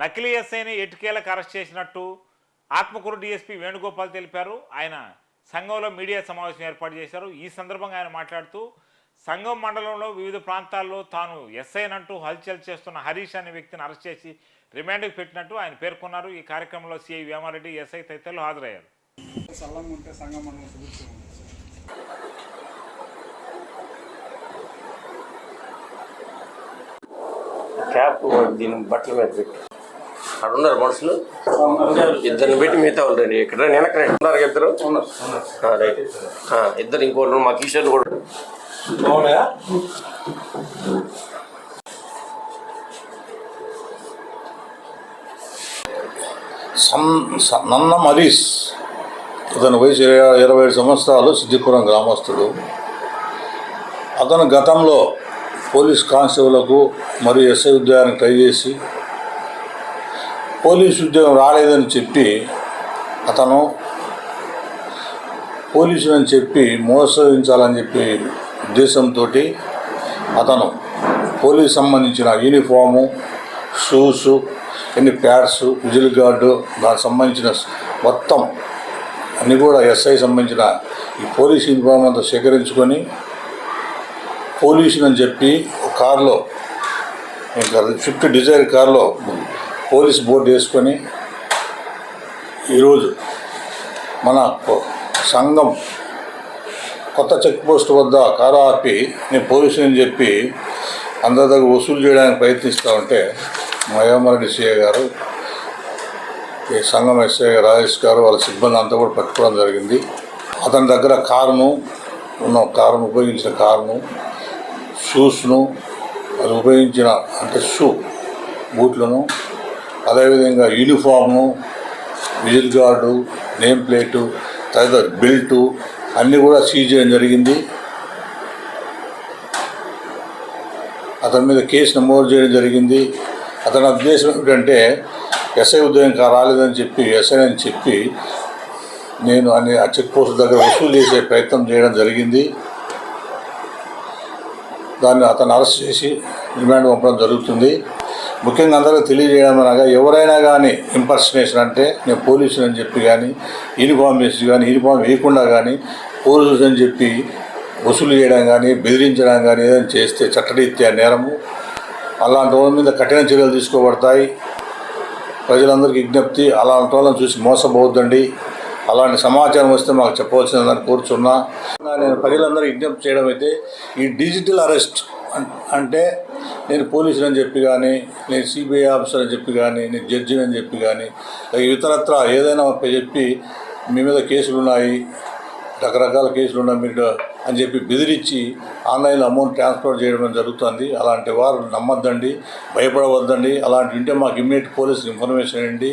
నకిలీ ఎస్ఐని ఎటుకేలకు అరెస్ట్ చేసినట్టు ఆత్మకూరు డీఎస్పీ వేణుగోపాల్ తెలిపారు. ఆయన సంఘంలో మీడియా సమావేశం ఏర్పాటు చేశారు. ఈ సందర్భంగా ఆయన మాట్లాడుతూ సంఘం మండలంలో వివిధ ప్రాంతాల్లో తాను ఎస్ఐనంటూ హల్చల్ చేస్తున్న హరీష్ అనే వ్యక్తిని అరెస్ట్ చేసి రిమాండ్కి పెట్టినట్టు ఆయన పేర్కొన్నారు. ఈ కార్యక్రమంలో సిఐ వేమారెడ్డి ఎస్ఐ తదితరులు హాజరయ్యారు. క్యాప్ దీని బట్టల మీద పెట్టి. అక్కడ ఉన్నారు మనుషులు. ఇద్దరిని పెట్టి మిగతా వాళ్ళు ఇక్కడ నేను అక్కడ ఉన్నారు ఇద్దరు? రైట్. ఇద్దరు ఇంకోళ్ళు మా కిషోర్ కూడా. సన్ స- నన్న మరీష్ అతని వయసు ఇరవై ఇరవై ఏడు సంవత్సరాలు సిద్దిపురం గ్రామస్తుడు. అతను గతంలో పోలీస్ కానిస్టేబుల్కు మరియు ఎస్ఐ ఉద్యోగానికి ట్రై చేసి పోలీస్ ఉద్యోగం రాలేదని చెప్పి అతను పోలీసుని చెప్పి మోసగించాలని చెప్పి ఉద్దేశంతో అతను పోలీస్ సంబంధించిన యూనిఫాము షూసు ఎన్ని ప్యాడ్స్ విజిల్ గార్డు దానికి సంబంధించిన మొత్తం అన్నీ కూడా ఎస్ఐ సంబంధించిన ఈ పోలీస్ యూనిఫామ్ అంతా సేకరించుకొని పోలీసుని అని చెప్పి ఒక కారులో ఇంకా స్విఫ్ట్ డిజైర్ కారులో పోలీస్ బోర్డు వేసుకొని ఈరోజు మన సంఘం కొత్త చెక్ పోస్ట్ వద్ద కారు ఆపి నేను పోలీసుని చెప్పి అందరి దగ్గర వసూలు చేయడానికి ప్రయత్నిస్తూ ఉంటే మయోమరణి సిఏ గారు ఈ సంఘం ఎస్ఐ రాజేష్ గారు వాళ్ళ సిబ్బంది అంతా కూడా పట్టుకోవడం జరిగింది. అతని దగ్గర కారును ఉన్న కారును ఉపయోగించిన కారును షూస్ను అది ఉపయోగించిన అంటే షూ బూట్లను అదేవిధంగా uniform whistle guard name plate తదితర బెల్టు అన్నీ కూడా సీజ్ చేయడం జరిగింది. అతని మీద కేసు నమోదు చేయడం జరిగింది. అతని ఉద్దేశం ఏమిటంటే ఎస్ఐ ఉద్యోగం కా- రాలేదని చెప్పి ఎస్ఐ అని చెప్పి నేను అన్ని ఆ చెక్ పోస్ట్ దగ్గర వసూలు చేసే ప్రయత్నం చేయడం జరిగింది. దాన్ని అతను అరెస్ట్ చేసి రిమాండ్ పంపడం జరుగుతుంది. ముఖ్యంగా అందరికీ తెలియజేయడం అనగా ఎవరైనా కానీ ఇంపర్సనేషన్ అంటే నేను పోలీసులు అని చెప్పి కానీ యూనిఫామ్ వేసి కానీ యూనిఫామ్ వేయకుండా కానీ పోలీసు అని చెప్పి వసూలు చేయడం కానీ బెదిరించడం కానీ ఏదైనా చేస్తే చట్టరీత్యా నేరము. అలాంటి వాళ్ళ మీద కఠిన చర్యలు తీసుకోబడతాయి. ప్రజలందరికీ విజ్ఞప్తి అలాంటి వాళ్ళని చూసి మోసపోవద్దండి. అలాంటి సమాచారం వస్తే మాకు చెప్పవలసిందని కోరుచున్నా. నేను ప్రజలందరూ విజ్ఞప్తి చేయడం అయితే ఈ డిజిటల్ అరెస్ట్ అంటే నేను పోలీసులు అని చెప్పి కానీ నేను సిబిఐ ఆఫీసర్ అని చెప్పి కానీ నేను జడ్జిని అని చెప్పి కానీ ఇతరత్ర ఏదైనా చెప్పి మీ మీద కేసులు ఉన్నాయి రకరకాల కేసులు ఉన్నాయి మీరు అని చెప్పి బెదిరించి ఆన్లైన్లో అమౌంట్ ట్రాన్స్ఫర్ చేయడం జరుగుతుంది. అలాంటి వారు నమ్మద్దండి భయపడవద్దండి. అలాంటి ఉంటే మాకు ఇమ్మీడియట్ పోలీసులు ఇన్ఫర్మేషన్ ఇవ్వండి.